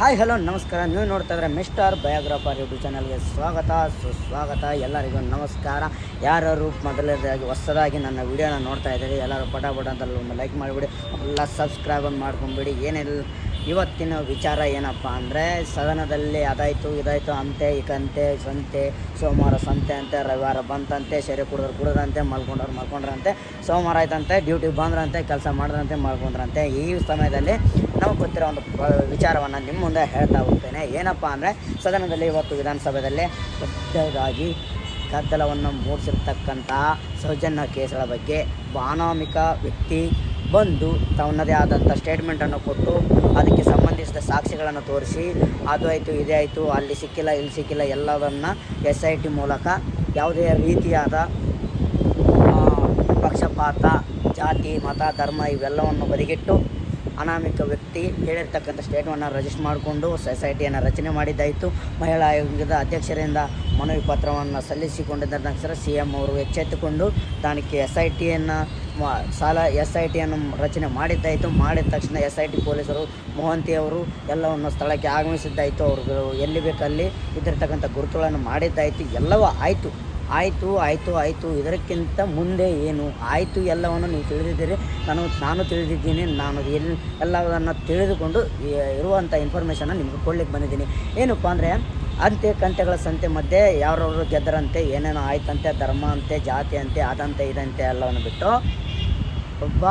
Hi, hello, ನಮಸ್ಕಾರ. ನೀವು ನೋಡ್ತಾ ಇದ್ರೆ ಮಿಸ್ಟರ್ ಬಯೋಗ್ರಾಫರ್ ಯೂಟ್ಯೂಬ್ ಚಾನಲ್ಗೆ ಸ್ವಾಗತ. ಸುಸ್ವಾಗತ. ಎಲ್ಲರಿಗೂ ನಮಸ್ಕಾರ. ಯಾರು ಮೊದಲನೇದಾಗಿ ಹೊಸದಾಗಿ ನನ್ನ ವಿಡಿಯೋನ ನೋಡ್ತಾ ಇದ್ದೀರಿ, ಎಲ್ಲರೂ ಪಟ ಪಟ ಅಂತ ಒಂದು ಲೈಕ್ ಮಾಡಿಬಿಡಿ. ಎಲ್ಲ ಸಬ್ಸ್ಕ್ರೈಬ್ ಮಾಡ್ಕೊಂಬಿಡಿ. ಏನಿಲ್ಲ ಇವತ್ತಿನ ವಿಚಾರ ಏನಪ್ಪ ಅಂದರೆ, ಸದನದಲ್ಲಿ ಅದಾಯಿತು, ಇದಾಯಿತು, ಅಂತೆ ಇಕಂತೆ ಸಂತೆ, ಸೋಮವಾರ ಸಂತೆ ಅಂತೆ, ರವಿವಾರ ಬಂತಂತೆ, ಸೆರೆ ಕುಡಿದ್ರು ಕುಡಿದ್ರಂತೆ ಮಲ್ಕೊಂಡ್ರು ಮಲ್ಕೊಂಡ್ರಂತೆ, ಸೋಮವಾರ ಆಯ್ತಂತೆ ಡ್ಯೂಟಿ ಬಂದ್ರಂತೆ, ಕೆಲಸ ಮಾಡಿದ್ರಂತೆ, ಮಲ್ಕೊಂಡ್ರಂತೆ. ಈ ಸಮಯದಲ್ಲಿ ನಮಗೆ ಗೊತ್ತಿರೋ ಒಂದು ವಿಚಾರವನ್ನು ನಿಮ್ಮ ಮುಂದೆ ಹೇಳ್ತಾ ಹೋಗ್ತೇನೆ. ಏನಪ್ಪ ಅಂದರೆ, ಸದನದಲ್ಲಿ ಇವತ್ತು ವಿಧಾನಸಭೆಯಲ್ಲಿ ದೊಡ್ಡದಾಗಿ ಗದ್ದಲವನ್ನು ಮೂಡಿಸಿರ್ತಕ್ಕಂಥ ಸೌಜನ್ಯ ಕೇಸುಗಳ ಬಗ್ಗೆ ಬಾನಾಮಿಕ ವ್ಯಕ್ತಿ ಬಂದು ತನ್ನದೇ ಆದಂಥ ಸ್ಟೇಟ್ಮೆಂಟನ್ನು ಕೊಟ್ಟು ಅದಕ್ಕೆ ಸಂಬಂಧಿಸಿದ ಸಾಕ್ಷಿಗಳನ್ನು ತೋರಿಸಿ, ಅದು ಆಯಿತು, ಇದೇ ಆಯಿತು, ಅಲ್ಲಿ ಸಿಕ್ಕಿಲ್ಲ, ಇಲ್ಲಿ ಸಿಕ್ಕಿಲ್ಲ ಎಲ್ಲವನ್ನು ಎಸ್ ಐ ಟಿ ಮೂಲಕ ಯಾವುದೇ ರೀತಿಯಾದ ಪಕ್ಷಪಾತ, ಜಾತಿ, ಮತ, ಧರ್ಮ ಇವೆಲ್ಲವನ್ನು ಬದಿಗಿಟ್ಟು ಅನಾಮಿಕ ವ್ಯಕ್ತಿ ಹೇಳಿರ್ತಕ್ಕಂಥ ಸ್ಟೇಟ್ಮೆಂಟ್ನ ರಜಿಸ್ಟರ್ ಮಾಡಿಕೊಂಡು ಸೊಸೈಟಿಯನ್ನು ರಚನೆ ಮಾಡಿದ್ದಾಯಿತು. ಮಹಿಳಾ ಆಯೋಗದ ಅಧ್ಯಕ್ಷರಿಂದ ಮನವಿ ಪತ್ರವನ್ನು ಸಲ್ಲಿಸಿಕೊಂಡಿದ್ದ ನಂತರ ಸಿ ಎಂ ಅವರು ಎಚ್ಚೆತ್ತುಕೊಂಡು ತಾನಿಗೆ ಎಸ್ ಐ ಟಿಯನ್ನು ಸಾಲ ಎಸ್ ಐ ಟಿಯನ್ನು ರಚನೆ ಮಾಡಿದ್ದಾಯಿತು. ಮಾಡಿದ ತಕ್ಷಣ ಎಸ್ ಐ ಟಿ ಪೊಲೀಸರು ಮೋಹಂತಿಯವರು ಎಲ್ಲವನ್ನು ಸ್ಥಳಕ್ಕೆ ಆಗಮಿಸಿದ್ದಾಯಿತು. ಅವರು ಎಲ್ಲಿ ಬೇಕಲ್ಲಿ ಇದ್ದಿರ್ತಕ್ಕಂಥ ಗುರುತುಗಳನ್ನು ಮಾಡಿದ್ದಾಯಿತು. ಎಲ್ಲವೂ ಆಯಿತು. ಆಯಿತು ಆಯಿತು ಆಯಿತು, ಇದಕ್ಕಿಂತ ಮುಂದೆ ಏನು? ಆಯಿತು ಎಲ್ಲವನ್ನು ನೀವು ತಿಳಿದಿದ್ದೀರಿ. ನಾನು ನಾನು ತಿಳಿದಿದ್ದೀನಿ. ನಾನು ಎಲ್ಲಿ ಎಲ್ಲವನ್ನು ತಿಳಿದುಕೊಂಡು ಇರುವಂಥ ಇನ್ಫಾರ್ಮೇಷನ್ನ ನಿಮಗೆ ಕೊಡ್ಲಿಕ್ಕೆ ಬಂದಿದ್ದೀನಿ. ಏನಪ್ಪ ಅಂದರೆ ಅಂತೆ ಕಂತೆಗಳ ಸಂತೆ ಮಧ್ಯೆ ಯಾರವರು ಗೆದ್ದರಂತೆ, ಏನೇನೋ ಆಯ್ತಂತೆ, ಧರ್ಮ ಅಂತೆ, ಜಾತಿ ಅಂತೆ ಅದಂತೆ ಇದಂತೆ ಎಲ್ಲವನ್ನು ಬಿಟ್ಟು ಒಬ್ಬ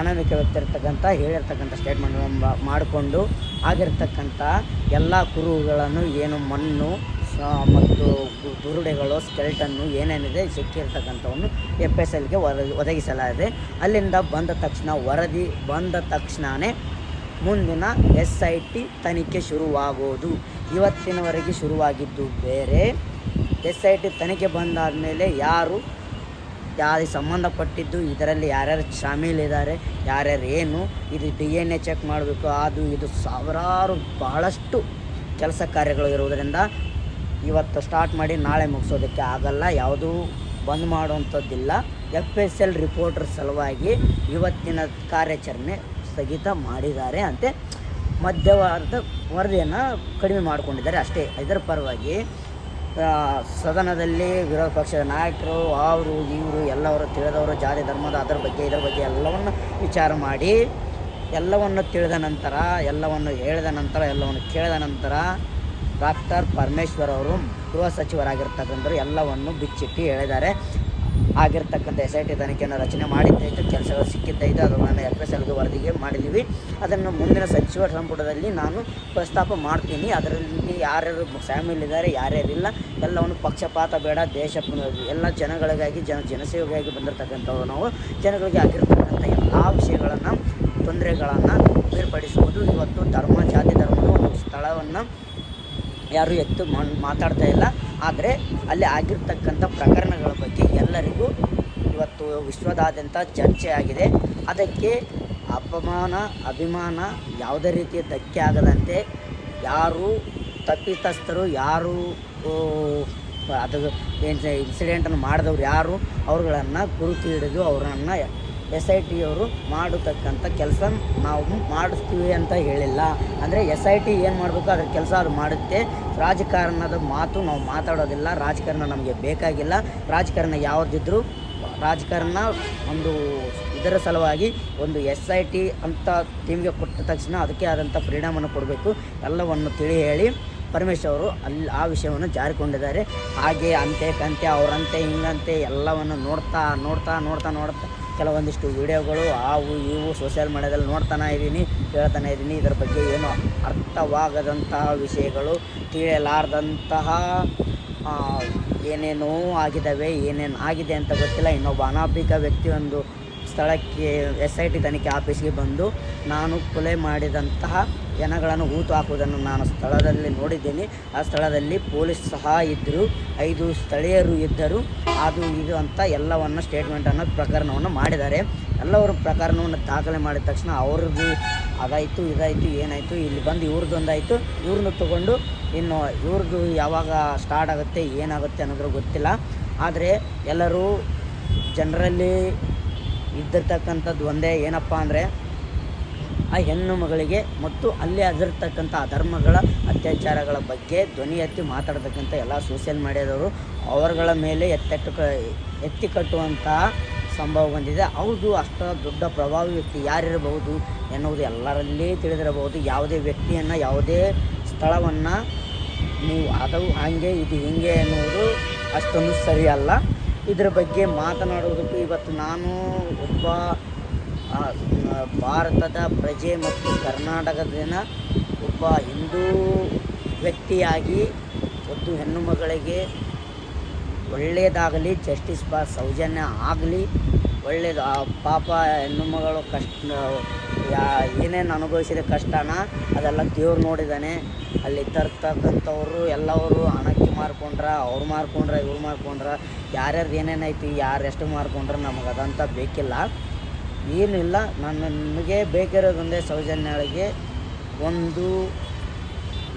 ಅನಾಮಿಕ ವ್ಯಕ್ತಿ ಇರ್ತಕ್ಕಂಥ, ಹೇಳಿರ್ತಕ್ಕಂಥ ಸ್ಟೇಟ್ಮೆಂಟ್ ಮಾಡಿಕೊಂಡು ಆಗಿರ್ತಕ್ಕಂಥ ಎಲ್ಲ ಕುರುಗಳನ್ನು ಏನು ಮಣ್ಣು ಮತ್ತು ದುರುಡೆಗಳು ಸ್ಕೆಲ್ಟನ್ನು ಏನೇನಿದೆ ಸಿಕ್ಕಿರ್ತಕ್ಕಂಥವನ್ನು ಎಫ್ ಎಸ್ ಎಲ್ಗೆ ಒದಗಿಸಲಾಗಿದೆ. ಅಲ್ಲಿಂದ ಬಂದ ತಕ್ಷಣ, ವರದಿ ಬಂದ ತಕ್ಷಣವೇ ಮುಂದಿನ ಎಸ್ ಐ ಟಿ ತನಿಖೆ ಶುರುವಾಗೋದು. ಇವತ್ತಿನವರೆಗೆ ಶುರುವಾಗಿದ್ದು ಬೇರೆ. ಎಸ್ ಐ ಟಿ ತನಿಖೆ ಬಂದಾದ ಮೇಲೆ ಯಾರು, ಯಾರಿಗೆ ಸಂಬಂಧಪಟ್ಟಿದ್ದು, ಇದರಲ್ಲಿ ಯಾರ್ಯಾರು ಶಾಮೀಲಿದ್ದಾರೆ, ಯಾರ್ಯಾರು ಏನು, ಇದು ಡಿ ಎನ್ ಎ ಚೆಕ್ ಮಾಡಬೇಕು, ಅದು, ಇದು, ಸಾವಿರಾರು ಬಹಳಷ್ಟು ಕೆಲಸ ಕಾರ್ಯಗಳು ಇರುವುದರಿಂದ ಇವತ್ತು ಸ್ಟಾರ್ಟ್ ಮಾಡಿ ನಾಳೆ ಮುಗಿಸೋದಕ್ಕೆ ಆಗಲ್ಲ. ಯಾವುದೂ ಬಂದ್ ಮಾಡುವಂಥದ್ದಿಲ್ಲ. ಎಫ್ ಎಸ್ ಎಲ್ ರಿಪೋರ್ಟರ್ ಸಲುವಾಗಿ ಇವತ್ತಿನ ಕಾರ್ಯಾಚರಣೆ ಸ್ಥಗಿತ ಮಾಡಿದ್ದಾರೆ ಅಂತೆ ಮಧ್ಯವಾದ ವರದಿಯನ್ನು ಕಡಿಮೆ ಮಾಡಿಕೊಂಡಿದ್ದಾರೆ. ಅಷ್ಟೇ, ಇದರ ಪರವಾಗಿ ಸದನದಲ್ಲಿ ವಿರೋಧ ಪಕ್ಷದ ನಾಯಕರು, ಅವರು, ಇವರು, ಎಲ್ಲವರು, ತಿಳಿದವರು, ಜಾತಿ, ಧರ್ಮದ, ಅದರ ಬಗ್ಗೆ, ಇದರ ಬಗ್ಗೆ ಎಲ್ಲವನ್ನು ವಿಚಾರ ಮಾಡಿ, ಎಲ್ಲವನ್ನು ತಿಳಿದ ನಂತರ, ಎಲ್ಲವನ್ನು ಹೇಳಿದ ನಂತರ, ಎಲ್ಲವನ್ನು ಕೇಳಿದ ನಂತರ ಡಾಕ್ಟರ್ ಪರಮೇಶ್ವರ್ ಅವರು ಗೃಹ ಸಚಿವರಾಗಿರ್ತಕ್ಕಂಥವ್ರು ಎಲ್ಲವನ್ನು ಬಿಚ್ಚಿಟ್ಟು ಹೇಳಿದ್ದಾರೆ. ಆಗಿರ್ತಕ್ಕಂಥ ಎಸ್ ಐ ಟಿ ತನಿಖೆಯನ್ನು ರಚನೆ ಮಾಡಿದ್ದಾಯಿತು ಕೆಲಸಗಳು ಸಿಕ್ಕಿದ್ದಾಯಿತು ಅದನ್ನು ಎಫ್ ಎಸ್ ಎಲ್ಗೆ ವರದಿಗೆ ಮಾಡಿದ್ದೀವಿ. ಅದನ್ನು ಮುಂದಿನ ಸಚಿವ ಸಂಪುಟದಲ್ಲಿ ನಾನು ಪ್ರಸ್ತಾಪ ಮಾಡ್ತೀನಿ. ಅದರಲ್ಲಿ ಯಾರ್ಯಾರು ಫ್ಯಾಮಿಲಿ ಇದ್ದಾರೆ ಯಾರ್ಯಾರಿಲ್ಲ ಎಲ್ಲವನ್ನು ಪಕ್ಷಪಾತ ಬೇಡ, ದೇಶ ಎಲ್ಲ ಜನಗಳಿಗಾಗಿ, ಜನ ಜನಸೇವೆಗಾಗಿ ಬಂದಿರತಕ್ಕಂಥವ್ರು ನಾವು. ಜನಗಳಿಗೆ ಆಗಿರ್ತಕ್ಕಂಥ ಎಲ್ಲ ವಿಷಯಗಳನ್ನು, ತೊಂದರೆಗಳನ್ನು ಬೇರ್ಪಡಿಸುವುದು. ಇವತ್ತು ಧರ್ಮ, ಜಾತಿ, ಧರ್ಮದ ಒಂದು ಸ್ಥಳವನ್ನು ಯಾರು ಎತ್ತು ಮಾತಾಡ್ತಾ ಇಲ್ಲ. ಆದರೆ ಅಲ್ಲಿ ಆಗಿರ್ತಕ್ಕಂಥ ಪ್ರಕರಣಗಳ ಬಗ್ಗೆ ಎಲ್ಲರಿಗೂ ಇವತ್ತು ವಿಶ್ವದಾದ್ಯಂತ ಚರ್ಚೆ ಆಗಿದೆ. ಅದಕ್ಕೆ ಅಪಮಾನ, ಅಭಿಮಾನ ಯಾವುದೇ ರೀತಿಯ ಧಕ್ಕೆ ಆಗದಂತೆ ಯಾರು ತಪ್ಪಿತಸ್ಥರು, ಯಾರು ಅದು ಇನ್ಸಿಡೆಂಟನ್ನು ಮಾಡಿದವ್ರು ಯಾರು, ಅವ್ರುಗಳನ್ನು ಗುರುತು ಹಿಡಿದು ಅವರನ್ನು ಎಸ್ ಐ ಟಿಯವರು ಮಾಡತಕ್ಕಂಥ ಕೆಲಸ ನಾವು ಮಾಡಿಸ್ತೀವಿ ಅಂತ ಹೇಳಿಲ್ಲ. ಅಂದರೆ ಎಸ್ ಐ ಟಿ ಏನು ಮಾಡಬೇಕು, ಅದ್ರ ಕೆಲಸ ಅದು ಮಾಡುತ್ತೆ. ರಾಜಕಾರಣದ ಮಾತು ನಾವು ಮಾತಾಡೋದಿಲ್ಲ, ರಾಜಕಾರಣ ನಮಗೆ ಬೇಕಾಗಿಲ್ಲ. ರಾಜಕಾರಣ ಯಾವುದಿದ್ರೂ, ರಾಜಕಾರಣ ಒಂದು ಇದರ ಸಲುವಾಗಿ ಒಂದು ಎಸ್ ಐ ಟಿ ಅಂತ ಟೀಮ್ಗೆ ಕೊಟ್ಟ ತಕ್ಷಣ ಅದಕ್ಕೆ ಆದಂಥ ಫ್ರೀಡಮನ್ನು ಕೊಡಬೇಕು. ಎಲ್ಲವನ್ನು ತಿಳಿ ಹೇಳಿ ಪರಮೇಶ್ ಅವರು ಅಲ್ಲಿ ಆ ವಿಷಯವನ್ನು ಜಾರಿಕೊಂಡಿದ್ದಾರೆ. ಹಾಗೆ ಅಂತೆ, ಕಂತೆ, ಅವರಂತೆ, ಹಿಂಗಂತೆ ಎಲ್ಲವನ್ನು ನೋಡ್ತಾ ನೋಡ್ತಾ ನೋಡ್ತಾ ನೋಡ್ತಾ ಕೆಲವೊಂದಿಷ್ಟು ವಿಡಿಯೋಗಳು ಅವು ಇವು ಸೋಷಿಯಲ್ ಮೀಡ್ಯಾದಲ್ಲಿ ನೋಡ್ತಾನೆ ಇದ್ದೀನಿ, ಕೇಳ್ತಾನೆ ಇದ್ದೀನಿ. ಇದರ ಬಗ್ಗೆ ಏನು ಅರ್ಥವಾಗದಂತಹ ವಿಷಯಗಳು, ತಿಳಿಯಲಾರ್ದಂತಹ ಏನೇನೋ ಆಗಿದ್ದಾವೆ, ಏನೇನು ಆಗಿದೆ ಅಂತ ಗೊತ್ತಿಲ್ಲ. ಇನ್ನೊಬ್ಬ ಅನಾಭಿಕ ವ್ಯಕ್ತಿ ಒಂದು ಸ್ಥಳಕ್ಕೆ ಎಸ್ ಐ ಟಿ ತನಿಖೆ ಆಫೀಸ್ಗೆ ಬಂದು ನಾನು ಕೊಲೆ ಮಾಡಿದಂತಹ ಜನಗಳನ್ನು ಹೂತು ಹಾಕುವುದನ್ನು ನಾನು ಸ್ಥಳದಲ್ಲಿ ನೋಡಿದ್ದೀನಿ. ಆ ಸ್ಥಳದಲ್ಲಿ ಪೊಲೀಸ್ ಸಹ ಇದ್ದರು. ಐದು ಸ್ಥಳೀಯರು ಇದ್ದರು. ಅದು ಇದು ಅಂತ ಎಲ್ಲವನ್ನು ಸ್ಟೇಟ್ಮೆಂಟನ್ನು ಪ್ರಕರಣವನ್ನು ಮಾಡಿದ್ದಾರೆ. ಎಲ್ಲವರು ಪ್ರಕರಣವನ್ನು ದಾಖಲೆ ಮಾಡಿದ ತಕ್ಷಣ ಅವ್ರದ್ದು ಅದಾಯಿತು, ಇದಾಯಿತು, ಏನಾಯಿತು, ಇಲ್ಲಿ ಬಂದು ಇವ್ರದ್ದೊಂದಾಯಿತು ಇವ್ರನ್ನ ತಗೊಂಡು ಇನ್ನು ಇವ್ರದ್ದು ಯಾವಾಗ ಸ್ಟಾರ್ಟ್ ಆಗುತ್ತೆ, ಏನಾಗುತ್ತೆ ಅನ್ನೋದ್ರ ಗೊತ್ತಿಲ್ಲ. ಆದರೆ ಎಲ್ಲರೂ ಜನರಲ್ಲಿ ಇದ್ದಿರ್ತಕ್ಕಂಥದ್ದು ಒಂದೇ ಏನಪ್ಪ ಅಂದರೆ ಆ ಹೆಣ್ಣು ಮಗಳಿಗೆ ಮತ್ತು ಅಲ್ಲಿ ಅದಿರ್ತಕ್ಕಂಥ ಅಧರ್ಮಗಳ ಅತ್ಯಾಚಾರಗಳ ಬಗ್ಗೆ ಧ್ವನಿ ಎತ್ತಿ ಮಾತಾಡ್ತಕ್ಕಂಥ ಎಲ್ಲ ಸೋಷಿಯಲ್ ಮೀಡಿಯಾದವರು ಅವರುಗಳ ಮೇಲೆ ಎತ್ತೆಟ್ಟು ಎತ್ತಿ ಕಟ್ಟುವಂತಹ ಸಂಭವ ಬಂದಿದೆ. ಹೌದು ಅಷ್ಟು ದೊಡ್ಡ ಪ್ರಭಾವಿ ವ್ಯಕ್ತಿ ಯಾರಿರಬಹುದು ಎನ್ನುವುದು ಎಲ್ಲರಲ್ಲಿ ತಿಳಿದಿರಬಹುದು. ಯಾವುದೇ ವ್ಯಕ್ತಿಯನ್ನು, ಯಾವುದೇ ಸ್ಥಳವನ್ನು ನೀವು ಅದು ಹಾಗೆ, ಇದು ಹಿಂಗೆ ಎನ್ನುವುದು ಅಷ್ಟೊಂದು ಸರಿಯಲ್ಲ. ಇದರ ಬಗ್ಗೆ ಮಾತನಾಡುವುದಕ್ಕೂ ಇವತ್ತು ನಾನು ಒಬ್ಬ ಭಾರತದ ಪ್ರಜೆ ಮತ್ತು ಕರ್ನಾಟಕದ ಒಬ್ಬ ಹಿಂದೂ ವ್ಯಕ್ತಿಯಾಗಿ ಒಂದು ಹೆಣ್ಣು ಮಗಳಿಗೆ ಒಳ್ಳೆಯದಾಗಲಿ, ಜಸ್ಟಿಸ್ ಬಾ ಸೌಜನ್ಯ ಆಗಲಿ, ಒಳ್ಳೆಯದು ಪಾಪ ಹೆಣ್ಣು ಮಗಳು ಕಷ್ಟ ಯಾ ಏನೇನು ಅನುಭವಿಸಿದ ಕಷ್ಟನ ಅದೆಲ್ಲ ದೇವ್ರು ನೋಡಿದ್ದಾನೆ ಅಲ್ಲಿ ತರ್ತಕ್ಕಂಥವ್ರು ಎಲ್ಲವರು ಹಣಕ್ಕೆ ಮಾರ್ಕೊಂಡ್ರ, ಅವ್ರು ಮಾರ್ಕೊಂಡ್ರ, ಇವ್ರು ಮಾರ್ಕೊಂಡ್ರ, ಯಾರ್ಯಾರು ಏನೇನೈತಿ ಯಾರು ಎಷ್ಟು ಮಾರ್ಕೊಂಡ್ರೆ ನಮಗೆ ಅದಂತ ಬೇಕಿಲ್ಲ. ಏನಿಲ್ಲ ನನ್ನ ನಿಮಗೆ ಬೇಕಿರೋದೊಂದೇ ಸೌಜನ್ಯಗಳಿಗೆ ಒಂದು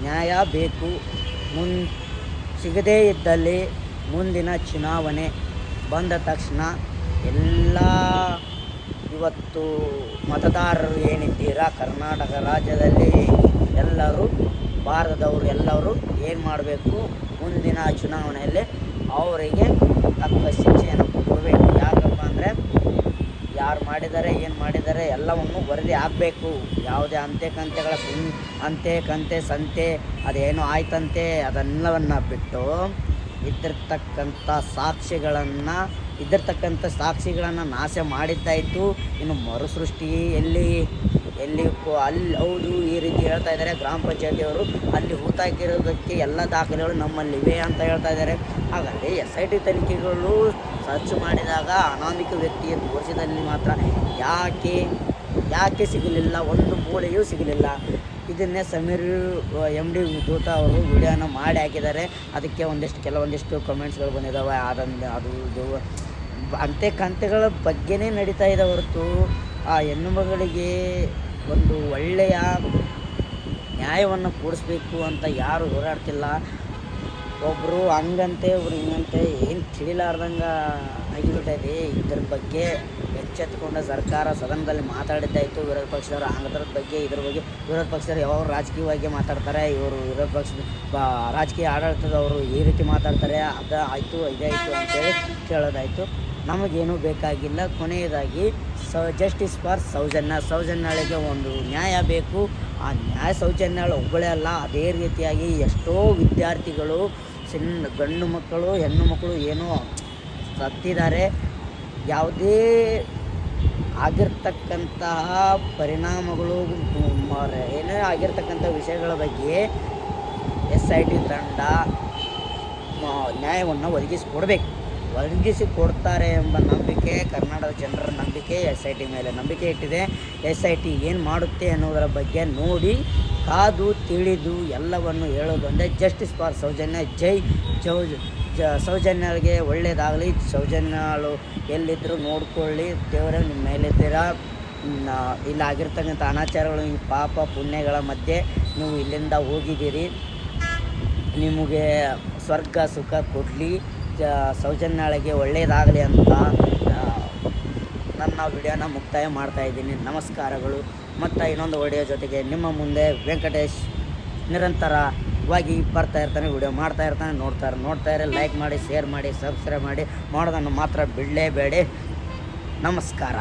ನ್ಯಾಯ ಬೇಕು. ಮುನ್ ಸಿಗದೇ ಇದ್ದಲ್ಲಿ ಮುಂದಿನ ಚುನಾವಣೆ ಬಂದ ತಕ್ಷಣ ಎಲ್ಲ ಇವತ್ತು ಮತದಾರರು ಏನಿದ್ದೀರಾ? ಕರ್ನಾಟಕ ರಾಜ್ಯದಲ್ಲಿ ಎಲ್ಲರೂ, ಭಾರತದವರು ಎಲ್ಲರೂ ಏನು ಮಾಡಬೇಕು? ಮುಂದಿನ ಚುನಾವಣೆಯಲ್ಲಿ ಅವರಿಗೆ ತಕ್ಕ ಶಿಕ್ಷೆಯನ್ನು ಕೊಡಬೇಕು. ಯಾಕಪ್ಪ ಅಂದರೆ ಯಾರು ಮಾಡಿದ್ದಾರೆ ಏನು ಮಾಡಿದ್ದಾರೆ ಎಲ್ಲವನ್ನು ವರದಿ ಆಗಬೇಕು ಯಾವುದೇ ಅಂತೆ ಕಂತೆಗಳ ಅಂತೆ ಕಂತೆ ಸಂತೆ, ಅದೇನೋ ಆಯ್ತಂತೆ ಅದೆಲ್ಲವನ್ನು ಬಿಟ್ಟು ಇದ್ದಿರ್ತಕ್ಕಂಥ ಸಾಕ್ಷಿಗಳನ್ನು ಇದ್ದಿರ್ತಕ್ಕಂಥ ಸಾಕ್ಷಿಗಳನ್ನು ನಾಶ ಮಾಡಿದ್ದಾಯಿತು ಇನ್ನು ಮರುಸೃಷ್ಟಿ ಎಲ್ಲಿ ಎಲ್ಲಿ ಅಲ್ಲಿ ಹೌದು, ಈ ರೀತಿ ಹೇಳ್ತಾ ಇದ್ದಾರೆ ಗ್ರಾಮ ಪಂಚಾಯತಿಯವರು. ಅಲ್ಲಿ ಹೂತಾಕಿರೋದಕ್ಕೆ ಎಲ್ಲ ದಾಖಲೆಗಳು ನಮ್ಮಲ್ಲಿವೆ ಅಂತ ಹೇಳ್ತಾ ಇದ್ದಾರೆ. ಹಾಗಾದರೆ ಎಸ್ ಐ ಟಿ ತನಿಖೆಗಳು ಸರ್ಚ್ ಮಾಡಿದಾಗ ಅನಾಮಿಕ ವ್ಯಕ್ತಿಯ ತೋರಿಸಿದಲ್ಲಿ ಮಾತ್ರ ಯಾಕೆ ಯಾಕೆ ಸಿಗಲಿಲ್ಲ? ಒಂದು ಮೂಳೆಯೂ ಸಿಗಲಿಲ್ಲ. ಇದನ್ನೇ ಸಮೀರ್ ಎಂ ಡಿ ದೂತ ಅವರು ವಿಡಿಯೋನ ಮಾಡಿ ಹಾಕಿದ್ದಾರೆ. ಅದಕ್ಕೆ ಒಂದಿಷ್ಟು, ಕೆಲವೊಂದಿಷ್ಟು ಕಮೆಂಟ್ಸ್ಗಳು ಬಂದಿದ್ದಾವೆ. ಅದನ್ನು ಅದು, ಇದು ಅಂತೆ ಕಂತೆಗಳ ಬಗ್ಗೆನೇ ನಡೀತಾ ಇದೆ ಹೊರತು ಆ ಹೆಣ್ಣು ಮಗಳಿಗೆ ಒಂದು ಒಳ್ಳೆಯ ನ್ಯಾಯವನ್ನು ಕೂಡಿಸ್ಬೇಕು ಅಂತ ಯಾರು ಹೋರಾಡ್ತಿಲ್ಲ. ಒಬ್ಬರು ಹಂಗಂತೆ, ಒಬ್ರು ಹಿಂಗಂತೆ ಏನು ತಿಳಿಲಾರ್ದಂಗೆ ಆಗಿಬಿಟ್ಟೈತಿ. ಇದ್ರ ಬಗ್ಗೆ ಎಚ್ಚೆತ್ತುಕೊಂಡ ಸರ್ಕಾರ ಸದನದಲ್ಲಿ ಮಾತಾಡಿದ್ದಾಯಿತು ವಿರೋಧ ಪಕ್ಷದವರು ಹಂಗದ್ರ ಬಗ್ಗೆ, ಇದ್ರ ಬಗ್ಗೆ ವಿರೋಧ ಪಕ್ಷದವರು ಯಾವಾಗ ರಾಜಕೀಯವಾಗಿ ಮಾತಾಡ್ತಾರೆ. ಇವರು ವಿರೋಧ ಪಕ್ಷದ ರಾಜಕೀಯ ಆಡಳಿತದವರು ಈ ರೀತಿ ಮಾತಾಡ್ತಾರೆ. ಅದು ಆಯಿತು ಇದಾಯಿತು ಅಂತೇಳಿ ಕೇಳೋದಾಯಿತು. ನಮಗೇನೂ ಬೇಕಾಗಿಲ್ಲ. ಕೊನೆಯದಾಗಿ, ಸ ಜಸ್ಟಿಸ್ ಫಾರ್ ಸೌಜನ್ಯ. ಸೌಜನ್ಯಾಳಿಗೆ ಒಂದು ನ್ಯಾಯ ಬೇಕು. ಆ ನ್ಯಾಯ ಸೌಜನ್ಯಾಳು ಒಬ್ಬಳೇ ಅಲ್ಲ, ಅದೇ ರೀತಿಯಾಗಿ ಎಷ್ಟೋ ವಿದ್ಯಾರ್ಥಿಗಳು ಸಣ್ಣ ಗಂಡು ಮಕ್ಕಳು, ಹೆಣ್ಣು ಮಕ್ಕಳು ಏನೋ ಸತ್ತಿದ್ದಾರೆ. ಯಾವುದೇ ಆಗಿರ್ತಕ್ಕಂತಹ ಪರಿಣಾಮಗಳು ಏನೇ ಆಗಿರ್ತಕ್ಕಂಥ ವಿಷಯಗಳ ಬಗ್ಗೆ ಎಸ್ ಐ ಟಿ ತಂಡ ನ್ಯಾಯವನ್ನು ಒದಗಿಸಿಕೊಡ್ಬೇಕು. ಒದಗಿಸಿ ಕೊಡ್ತಾರೆ ಎಂಬ ನಂಬಿಕೆ ಕರ್ನಾಟಕದ ಜನರ ನಂಬಿಕೆ ಎಸ್ ಐ ಟಿ ಮೇಲೆ ನಂಬಿಕೆ ಇಟ್ಟಿದೆ. ಎಸ್ ಐ ಟಿ ಏನು ಮಾಡುತ್ತೆ ಅನ್ನೋದರ ಬಗ್ಗೆ ನೋಡಿ ಕಾದು ತಿಳಿದು ಎಲ್ಲವನ್ನು ಹೇಳೋದೊಂದೇ ಜಸ್ಟಿಸ್ ಫಾರ್ ಸೌಜನ್ಯ. ಜೈ ಜೌ ಜ ಸೌಜನ್ಯಗೆ ಒಳ್ಳೆಯದಾಗಲಿ ಸೌಜನ್ಯಗಳು ಎಲ್ಲಿದ್ದರೂ ನೋಡ್ಕೊಳ್ಳಿ. ದೇವರೇ, ನಿಮ್ಮ ಮೇಲಿದ್ದೀರಾ? ಇಲ್ಲಿ ಆಗಿರ್ತಕ್ಕಂಥ ಅನಾಚಾರಗಳು, ಈ ಪಾಪ ಪುಣ್ಯಗಳ ಮಧ್ಯೆ ನೀವು ಇಲ್ಲಿಂದ ಹೋಗಿದ್ದೀರಿ. ನಿಮಗೆ ಸ್ವರ್ಗ, ಸುಖ ಕೊಡಲಿ. ಸೌಜನ್ಯಳಿಗೆ ಒಳ್ಳೆಯದಾಗಲಿ ಅಂತ ನನ್ನ ವಿಡಿಯೋನ ಮುಕ್ತಾಯ ಮಾಡ್ತಾ ಇದ್ದೀನಿ. ನಮಸ್ಕಾರಗಳು. ಮತ್ತು ಇನ್ನೊಂದು ವಿಡಿಯೋ ಜೊತೆಗೆ ನಿಮ್ಮ ಮುಂದೆ ವೆಂಕಟೇಶ್ ನಿರಂತರವಾಗಿ ಬರ್ತಾ ಇರ್ತಾನೆ, ವಿಡಿಯೋ ಮಾಡ್ತಾ ಇರ್ತಾನೆ, ನೋಡ್ತಾರೆ. ನೋಡ್ತಾ ಇರೋ ಲೈಕ್ ಮಾಡಿ ಶೇರ್ ಮಾಡಿ ಸಬ್ಸ್ಕ್ರೈಬ್ ಮಾಡಿ ಮಾಡೋದನ್ನು ಮಾತ್ರ ಬಿಡಲೇಬೇಡಿ. ನಮಸ್ಕಾರ.